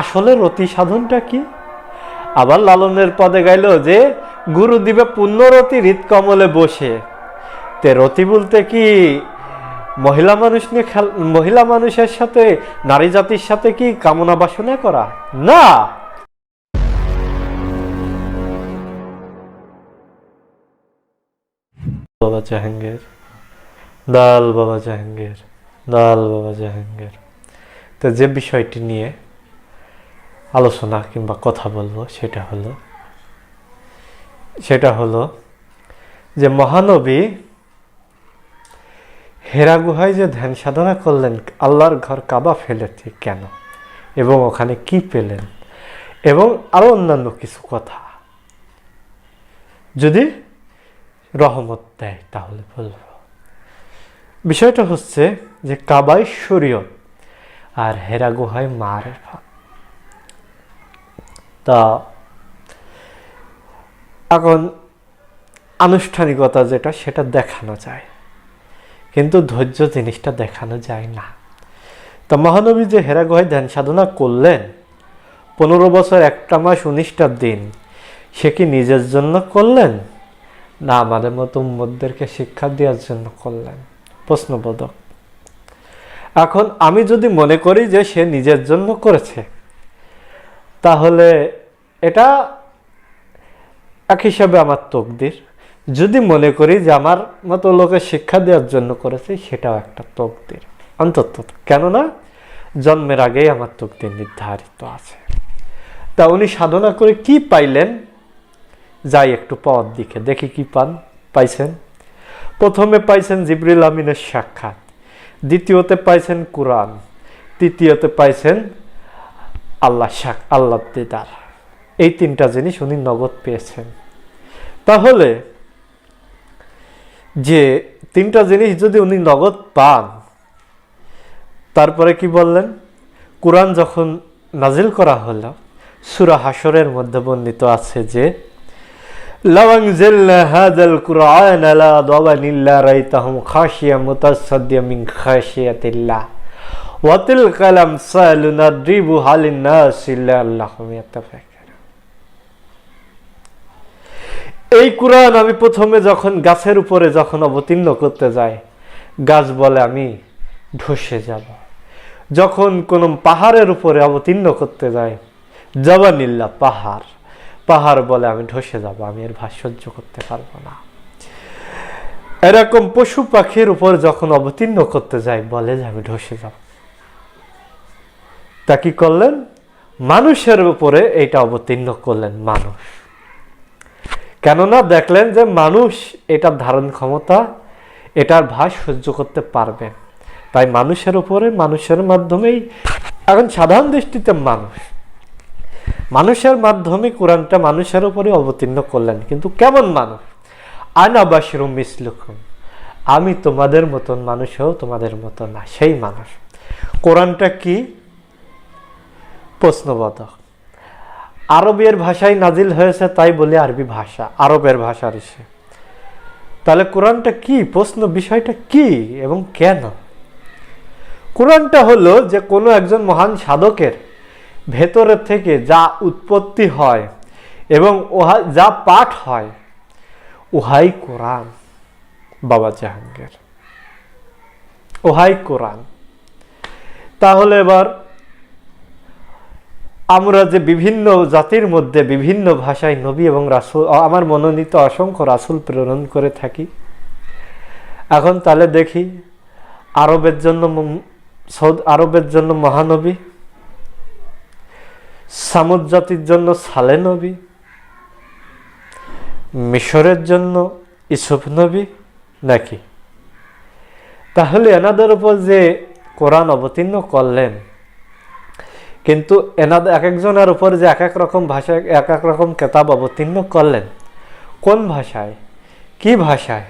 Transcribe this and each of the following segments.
আসলে রতি সাধনটা কি? আবার লালনের পদে গাইল যে, গুরু দিবে পুণ্যরতি হৃদ কমলে বসে। তে রতি বলতে কি, মহিলা মানুষ নিয়ে খেল, মহিলা মানুষের সাথে, নারী জাতির সাথে কি কামনা বাসনা করা? না! বাবা জাহাঙ্গীর, দাল বাবা জাহাঙ্গীর, দাল বাবা জাহাঙ্গীর। তো যে বিষয়টি নিয়ে আলোচনা কিংবা কথা বলব, সেটা হলো সেটা হলো যে মহানবী হেরা গুহায় যে ধ্যান সাধনা করলেন, আল্লাহর ঘর কাবা ফেলেছে কেন? এবং ওখানে কি পেলেন? এবং আরও অন্যান্য কিছু কথা। যদি রহমত দেয় তাহলে বলব। বিষয়টা হচ্ছে যে কাবাই শরীয়ত আর হেরা গুহায় মারের মার তা এখন আনুষ্ঠানিকতা যেটা, সেটা দেখানো যায়। কিন্তু ধৈর্য জিনিসটা দেখানো যায় না। তা মহানবী যে হেরা গুহায় ধ্যান সাধনা করলেন। পনেরো বছর একটা মাস উনিশটা দিন। সে কি নিজের জন্য করলেন? না, আমাদের মতো উম্মদদেরকে শিক্ষা দেওয়ার জন্য করলেন। প্রশ্নবোধক। এখন আমি যদি মনে করি যে সে নিজের জন্য করেছে তাহলে এটা এক হিসাবে আমার তকদির। যদি মনে করি যে আমার মতো লোকের শিক্ষা দেওয়ার জন্য করেছে, সেটাও একটা তকদির। অন্তত, কেননা জন্মের আগেই আমার তকদির নির্ধারিত আছে। তা উনি সাধনা করে কি পাইলেন? যাই একটু পাওয়ার দিকে দেখি কি পান, পাইছেন। প্রথমে পাইছেন জিবরিল আমিনের সাক্ষাৎ, দ্বিতীয়তে পাইছেন কোরআন, তৃতীয়তে পাইছেন আল্লাহ শাক আল্লাহ দিদার এই তিনটা জিনিস উনি নগদ পেয়েছেন তাহলে যে তিনটা জিনিস যদি উনি নগদ পান তারপরে কি বললেন কোরআন যখন নাজিল করা হলো সুরা হাসরের মধ্যে বর্ণিত আছে যে لو أنزلنا هذا القرآن على ضبن إلا رأيتهم خاشيا متصديا من خشية الله ওয়াতিল কালাম সালুনা দ্রিবু হালিন নাস ইল্লা আল্লাহ এই কুরআন আমি প্রথমে যখন গাছের উপরে যখন অবতীর্ণ করতে যাই, গাছ বলে আমি ধসে যাব। যখন কোনো পাহাড়ের উপরে অবতীর্ণ করতে যাই, জবানিল্লা পাহাড় পাহাড় বলে আমি ধসে যাব, আমি এর ভাস্যর্য করতে পারব না। এরকম পশু পাখির উপর যখন অবতীর্ণ করতে যাই, বলে যে আমি ধসে যাব। তা কি করলেন? মানুষের উপরে এটা অবতীর্ণ করলেন মানুষ। কেননা দেখলেন যে মানুষ এটার ধারণ ক্ষমতা, এটার ভাস সহ্য করতে পারবে। তাই মানুষের উপরে, মানুষের মাধ্যমেই। এখন সাধারণ দৃষ্টিতে মানুষ। মানুষের মাধ্যমে কোরআনটা মানুষের উপরে অবতীর্ণ করলেন। কিন্তু কেমন মানুষ? আনাবাসিরুম মিসলুকুম। আমি তোমাদের মতন মানুষও তোমাদের মতো না, সেই মানুষ। কোরআনটা কি? প্রশ্নবোধক আরবের ভাষায় নাজিল হয়েছে তাই বলে আরবি ভাষা, আরবের ভাষার এসে তাহলে কোরআনটা কি? প্রশ্ন বিষয়টা কি এবং কেন? কোরআনটা হলো যে কোনো একজন মহান সাধকের ভেতরের থেকে যা উৎপত্তি হয় এবং উহা যা পাঠ হয়, উহাই কোরআন, বাবা জাহাঙ্গীর। উহাই কোরআন। তাহলে এবার আমরা যে বিভিন্ন জাতির মধ্যে বিভিন্ন ভাষায় নবী এবং রাসুল আমার মনোনীত অসংখ্য রাসুল প্রেরণ করে থাকি। এখন তাহলে দেখি, আরবের জন্য সৌদ আরবের জন্য মহানবী, সামুদ জাতির জন্য সালে নবী, মিশরের জন্য ইসুফ নবী নাকি? তাহলে এনাদের উপর যে কোরআন অবতীর্ণ করলেন কিন্তু এনাদের এক একজনের উপর যে এক এক রকম ভাষায় এক এক রকম কেতাব অবতীর্ণ করলেন, কোন ভাষায়? কি ভাষায়?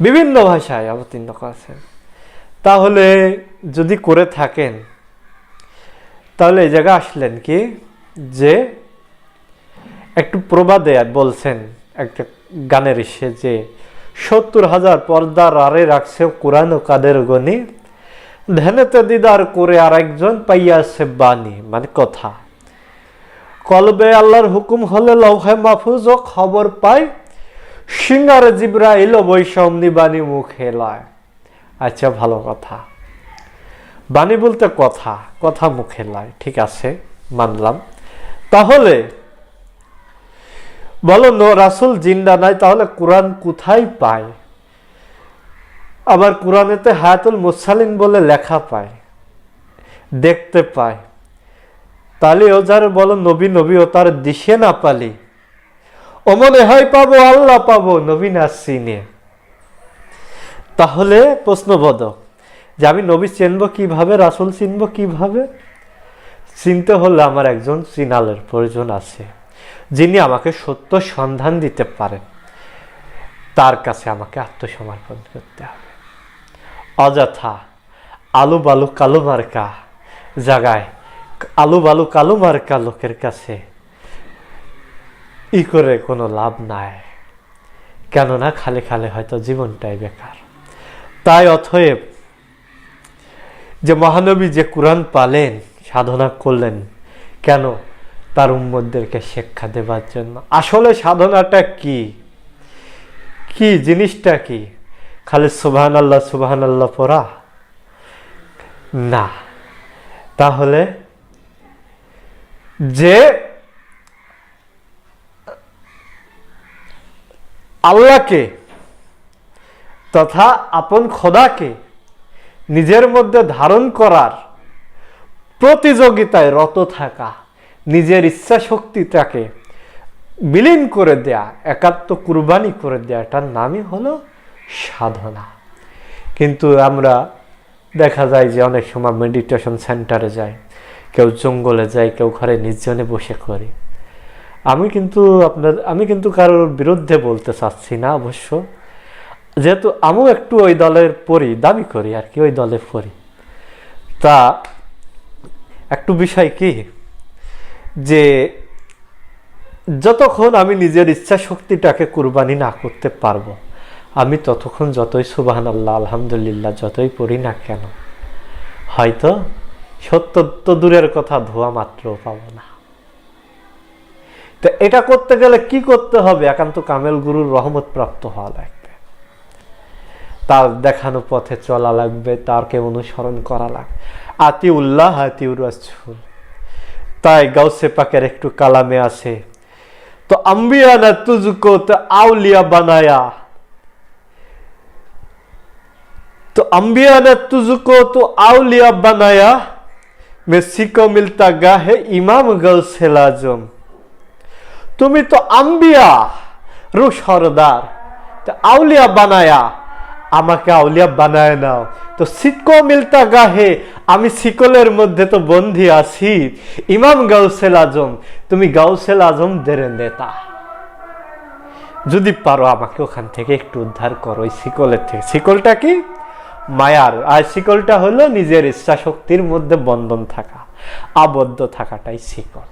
বিভিন্ন ভাষায় অবতীর্ণ করেছেন। তাহলে যদি করে থাকেন, তাহলে এই জায়গায় আসলেন কি? যে একটু প্রবাদে বলছেন একটা গানের এসে যে, সত্তর হাজার পর্দার আরে রাখছে কোরআন ও কাদের গনি ধ্যানেতে দিদার করে আর একজন পাইয়াছে বাণী মানে কথা। কলবে আল্লাহর হুকুম হলে লৌহে মাহফুজ ও খবর পায়, সিঙ্গার জিব্রাইল বৈষম্নি বাণী মুখে লয়। আচ্ছা ভালো কথা। বাণী বলতে কথা কথা মুখে লয়, ঠিক আছে, মানলাম। তাহলে, বলো রাসুল জিন্দা নাই, তাহলে কোরআন কোথায় পায়? আবার কোরআনেতে হায়াতুল মুসালিন বলে লেখা পায়, দেখতে পায়। তাহলে ও যার বলো নবী নবী ও তার দিশে না পালি ও মনে হয় পাবো, আল্লাহ পাবো, নবী না চিনে। তাহলে প্রশ্নবোধক যে আমি নবী চিনব কীভাবে, রাসুল চিনব কীভাবে? চিনতে হলে আমার একজন চিনালের প্রয়োজন আছে, যিনি আমাকে সত্য সন্ধান দিতে পারেন। তার কাছে আমাকে আত্মসমর্পণ করতে হবে। অযথা আলু বালু কালো মার্কা জাগায় আলু বালু কালো মার্কা লোকের কাছে। ই করে কোনো লাভ নাই। কেননা খালে খালে হয়তো জীবনটাই বেকার। তাই অথয়েব যে মহানবী যে কোরআন পালেন, সাধনা করলেন, কেন তার উম্মদেরকে শিক্ষা দেবার জন্য? আসলে সাধনাটা কি? কি জিনিসটা কি? খালি সুবহান আল্লাহ সুবহান আল্লাহ পড়া? না। তাহলে যে আল্লাহকে তথা আপন খোদাকে নিজের মধ্যে ধারণ করার প্রতিযোগিতায় রত থাকা, নিজের ইচ্ছা শক্তিটাকে বিলীন করে দেয়া, একাত্ম কুরবানি করে দেয়া, এটার নামই হলো সাধনা। কিন্তু আমরা দেখা যায় যে অনেক সময় মেডিটেশন সেন্টারে যায় কেউ জঙ্গলে যায় কেউ ঘরে নির্জনে বসে করে। আমি কিন্তু আপনার, আমি কিন্তু কারোর বিরুদ্ধে বলতে চাচ্ছি না অবশ্য। যেহেতু আমিও একটু ওই দলের পড়ি দাবি করি আর কি, ওই দলে পড়ি তা একটু বিষয় কি? যে যতক্ষণ আমি নিজের ইচ্ছা শক্তিটাকে কুরবানি না করতে পারব আমি ততক্ষণ যতই সুবাহান আল্লাহ আলহামদুলিল্লাহ, যতই পড়ি না কেন, হয়তো সত্য তো দূরের কথা, ধোয়া মাত্র পাবো না। তো এটা করতে গেলে কি করতে হবে? একান্ত কামেল গুরুর রহমত প্রাপ্ত হওয়া লাগবে। তার দেখানো পথে চলা লাগবে, তারকে অনুসরণ করা লাগবে। আতি উল্লাহ আতিউর রাসূল তাই গাউসে পাকের একটু কালামে আছে, তো আম্বিয়া না তুজকো তো আউলিয়া বানায়া। तो अंबिया ने तुझको तो आउलिया बनाया मेसी को मिलता गा है इमाम गौसे लाजम তুমি তো আম্বিয়া রু সরদার তো আউলিয়া বানায়া আমাকে আউলিয়া বানায় নাও তো সিকো মিলতা গাহে আমি সিকলের মধ্যে তো বন্ধি আছি ইমাম গাউসেল আজম তুমি গাউসেল আজমদের নেতা যদি পারো আমাকে ওখান থেকে একটু উদ্ধার করো ওই শিকলের থেকে শিকলটা কি মায়ার। আর শিকলটা হলো নিজের ইচ্ছা শক্তির মধ্যে বন্ধন থাকা, আবদ্ধ থাকাটাই শিকল।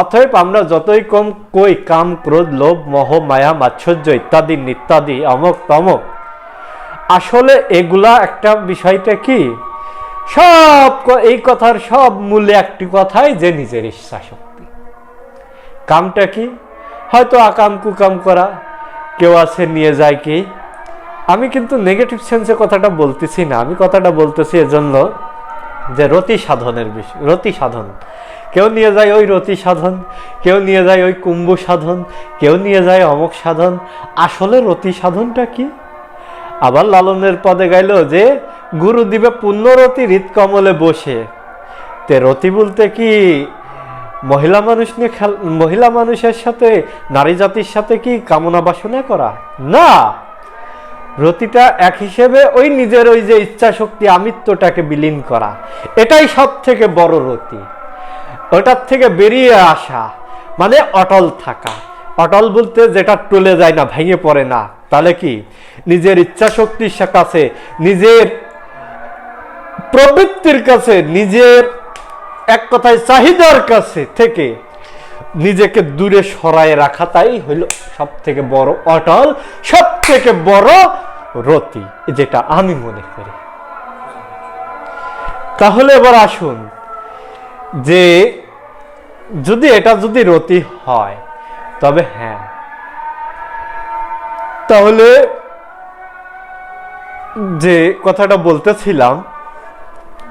অতএব আমরা যতই কম কই, কাম, ক্রোধ, লোভ, মোহ, মায়া মাৎসর্য ইত্যাদি ইত্যাদি অমক, তমক, আসলে এগুলা একটা বিষয়টা কি? সব এই কথার সব মূলে একটি কথাই যে নিজের ইচ্ছা শক্তি কামটা কি? হয়তো আকাম কুকাম করা, কেউ আছে নিয়ে যায় কি? আমি কিন্তু নেগেটিভ সেন্সে কথাটা বলতেছি না। আমি কথাটা বলতেছি এজন্য যে রতি সাধনের বিষয়, রতি সাধন। কেউ নিয়ে যায় ওই রতি সাধন, কেউ নিয়ে যায় ওই কুম্ভ সাধন, কেউ নিয়ে যায় অমক সাধন। আসলে রতি সাধনটা কি? আবার লালনের পদে গাইল যে গুরু দিবে পুণ্যরতি হৃদ কমলে বসে। তে রতি বলতে কি, মহিলা মানুষ নিয়ে মহিলা মানুষের সাথে, নারী জাতির সাথে কি কামনা বাসনা করা? না! রতিটা এক হিসেবে ওই নিজের ওই যে ইচ্ছা শক্তি আমিত্বটাকে বিলীন করা। এটাই সব থেকে বড় রতি। ওটার থেকে বেরিয়ে আসা মানে অটল থাকা। অটল বলতে যেটা টলে যায় না, ভেঙে পড়ে না। তাহলে কি? নিজের ইচ্ছা শক্তির কাছে, নিজের প্রবৃত্তির কাছে, নিজের এক কথায় চাহিদার কাছে থেকে নিজেকে দূরে সরায় রাখা তাই হইল সব থেকে বড় অটল সব থেকে বড় রতি, যেটা আমি মনে করি। তাহলে এবার আসুন যে যদি এটা যদি রতি হয়, তবে হ্যাঁ। তাহলে যে কথাটা বলতেছিলাম,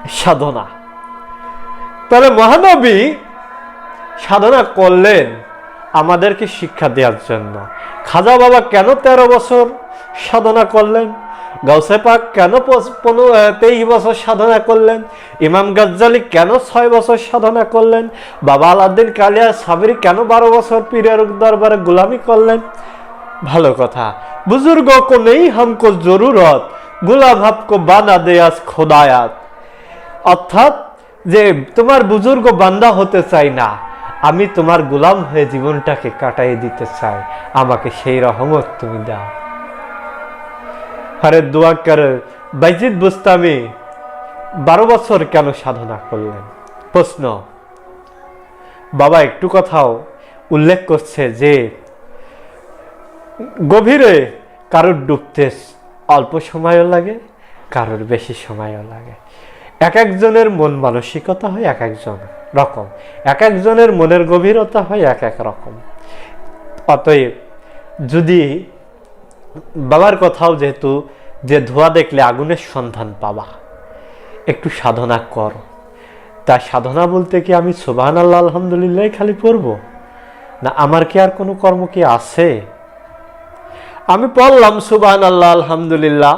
সাধনা। তাহলে মহানবী সাধনা করলেন আমাদেরকে শিক্ষা দেওয়ার জন্য। খাজা বাবা কেন তেরো বছর সাধনা করলেন? গাউসে পাক কেন তেইশ বছর সাধনা করলেন? ইমাম গাজ্জালি কেন ছয় বছর সাধনা করলেন? বাবা আলাদ্দিন কালিয়া সাবরি কেন বারো বছর পীরের দরবারে গোলামি করলেন? ভালো কথা। বুজুর্গ কো নেই হামকো জরুরত গুলাম হাবকো বানা দেয়াস খোদায়াত। অর্থাৎ যে তোমার বুজুর্গ বান্দা হতে চাই না আমি তোমার গোলাম হয়ে জীবনটাকে কাটাই দিতে চাই। আমাকে সেই রহমত তুমি দাও। আরে দোয়া করে, বাইজিদ বুস্তামি, বারো বছর কেন সাধনা করলেন? প্রশ্ন, বাবা একটু কথাও উল্লেখ করছে যে, গভীরে কারোর ডুবতে অল্প সময়ও লাগে, কারোর বেশি সময়ও লাগে। এক একজনের মন মানসিকতা হয় এক একজন। রকম। এক একজনের মনের গভীরতা হয় এক এক রকম। অতএব যদি বাবার কথাও যেহেতু যে ধোয়া দেখলে আগুনের সন্ধান পাবা, একটু সাধনা কর। তা সাধনা বলতে কি আমি সুবাহান আল্লাহ আলহামদুলিল্লাহ খালি পড়ব? না আমার কি আর কোনো কর্ম কি আছে? আমি পড়লাম সুবাহান আল্লাহ আলহামদুলিল্লাহ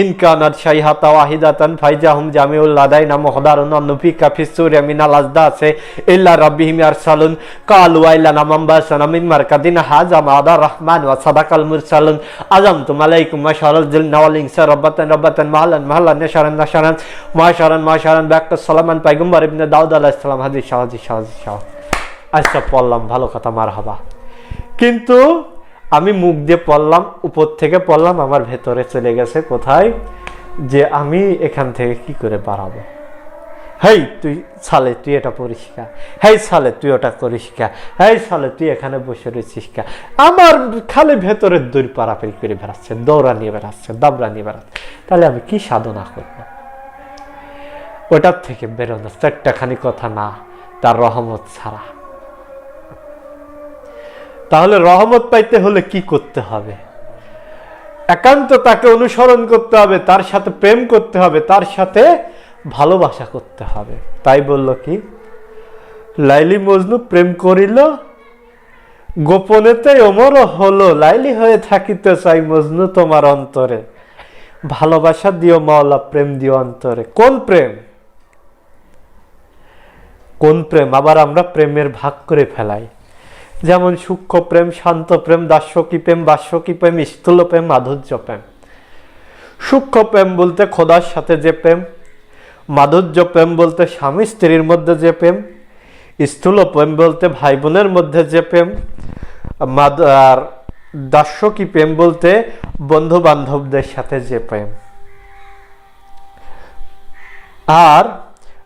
ইনকানাত শাইহাতা ওয়াহিদাতান ফাইজাহুম জামিউল লাদাইনা মুহদারুন নফি কাফিস সূরিয়া মিনাল আজদা আছে ইল্লা রাব্বিহিম ইয়ারসালুন। কালু আইলা নামাম বাসানা মিন মারকাদিন হাজা মাদা রহমান ওয়া সাদাকাল মুরসালুন। আজামতু আলাইকুম মাশারাল জিলনা ওয়াল ইনসা রাব্বাতান রাব্বাতান মাহালান মাহালান নাশারান নাশারান মাশারান মাশারান। বাক্কা সালামান পাইগম্বর ইবনে দাউদ আলাইহিস সালাম। হাদিস শাহাদি শাহাদি শাহ। আচ্ছা পড়লাম, ভালো কথা, মারহাবা। কিন্তু আমি মুখ দিয়ে পড়লাম, উপর থেকে পড়লাম, আমার ভেতরে চলে গেছে কোথায়? যে আমি এখান থেকে কি করে বাড়াবো? হেই, তুই সালে, তুই এটা পরিষ্কার হেই সালে, তুই ওটা পরিষ্কার হেই সালে, তুই এখানে বসে রয়েছিস কা? আমার খালি ভেতরের দূর পারাপারি করে বেড়াচ্ছে দৌড়া নিয়ে বেড়াচ্ছে দাবড়া নিয়ে বেড়াচ্ছে তাহলে আমি কি সাধনা করব? ওটার থেকে বেরোনো চারটাখানি কথা না, তার রহমত ছাড়া। তাহলে রহমত পাইতে হলে কি করতে হবে? একান্ত তাকে অনুসরণ করতে হবে, তার সাথে প্রেম করতে হবে, তার সাথে ভালোবাসা করতে হবে। তাই বলল কি? লাইলি মজনু প্রেম করিল, গোপনেতে অমর হলো, লাইলি হয়ে থাকিতে চাই মজনু তোমার অন্তরে। ভালোবাসা দিও মাওলা, প্রেম দিও অন্তরে। কোন প্রেম? কোন প্রেম? আবার আমরা প্রেমের ভাগ করে ফেলাই। যেমন সূক্ষ্ম প্রেম, শান্ত প্রেম, দাস্যকী প্রেম, বাস্যকী প্রেম, স্থূল প্রেম, মাধুর্য প্রেম। সূক্ষ্ম প্রেম বলতে খোদার সাথে যে প্রেম, মাধুর্য প্রেম বলতে স্বামী স্ত্রীর মধ্যে যে প্রেম, স্থূল প্রেম বলতে ভাই বোনের মধ্যে যে প্রেম আর দাস্যকী প্রেম বলতে বন্ধু বান্ধবদের সাথে যে প্রেম। আর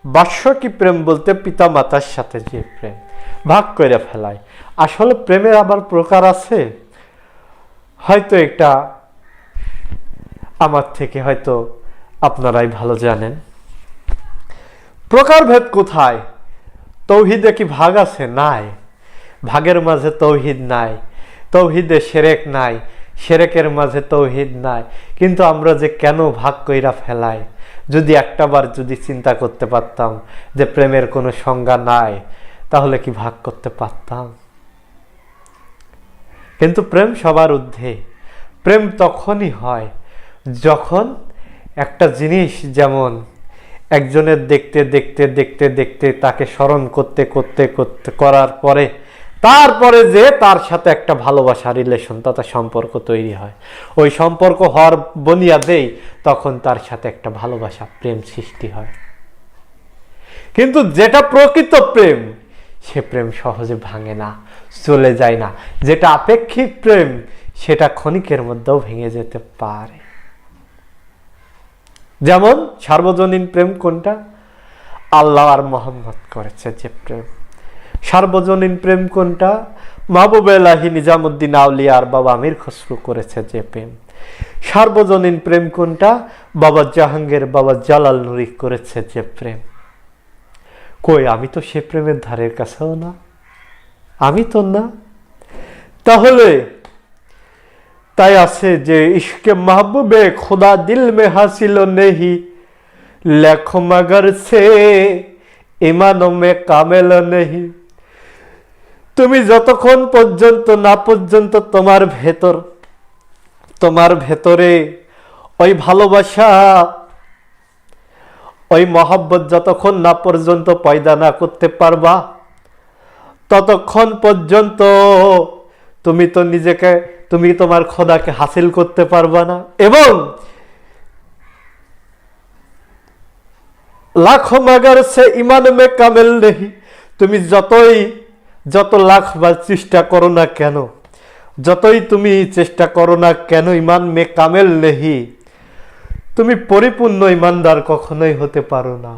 বাস্যকী প্রেম বলতে পিতা মাতার সাথে যে প্রেম। ভাগ করে ফেলায়। আসলে প্রেমের আবার প্রকার আছে? হয়তো এটা আমার থেকে হয়তো আপনারাই ভালো জানেন। প্রকারভেদ কোথায়? তৌহিদে কি ভাগ আছে? নাই। ভাগের মাঝে তৌহিদ নাই। তৌহিদে সেরেক নাই। সেরেকের মাঝে তৌহিদ নাই। কিন্তু আমরা যে কেন ভাগ কইরা ফেলাই? যদি একটাবার যদি চিন্তা করতে পারতাম যে প্রেমের কোনো সংজ্ঞা নাই তাহলে কি ভাগ করতে পারতাম? কিন্তু প্রেম সবার ঊর্ধ্বে। প্রেম তখনই হয় যখন একটা জিনিস যেমন একজনের দেখতে দেখতে দেখতে দেখতে তাকে স্মরণ করতে করতে করতে, করার পরে তারপরে যে তার সাথে একটা ভালোবাসা রিলেশন তথা সম্পর্ক তৈরি হয়। ওই সম্পর্ক হওয়ার বনিয়াদেই তখন তার সাথে একটা ভালোবাসা, প্রেম সৃষ্টি হয়। কিন্তু যেটা প্রকৃত প্রেম সে প্রেম সহজে ভাঙে না, চলে যায় না। যেটা আপেক্ষিক প্রেম, সেটা ক্ষণিকের মধ্যেও ভেঙে যেতে পারে। যেমন সার্বজনীন প্রেম কোনটা? আল্লাহ আর মোহাম্মদ করেছে যে প্রেম। সার্বজনীন প্রেম কোনটা? মাহবুব এলাহি নিজামুদ্দিন আউলিয়া আর বাবা আমির খসরু করেছে যে প্রেম। সার্বজনীন প্রেম কোনটা? বাবা জাহাঙ্গীর বাবা জালাল নুরি করেছে যে প্রেম। কই, আমি তো সে প্রেমের ধারের কাছেও না। আমি তো না। তাহলে, তাই আছে যে ইশকে মাহবুবে খোদা দিল মে হাসিল নেহি। লেখ মগর সে ইমানো মে কামেল নেহি। তুমি যতক্ষণ পর্যন্ত না পর্যন্ত তোমার ভেতর, তোমার ভেতরে ওই ভালোবাসা ওই মহাব্বত যতক্ষণ না পর্যন্ত পয়দা না করতে পারবা, ততক্ষণ পর্যন্ত তুমি তো নিজেকে, তুমি তোমার খোদাকে হাসিল করতে পারবা না। এবং লাখো মাগার সে ইমান মে কামেল নেহি। তুমি যতই, যত লাখ বার চেষ্টা করো না কেন, যতই তুমি চেষ্টা করো না কেন, ইমান মে কামেল নেহি। তুমি পরিপূর্ণ ইমানদার কখনোই হতে পারো না।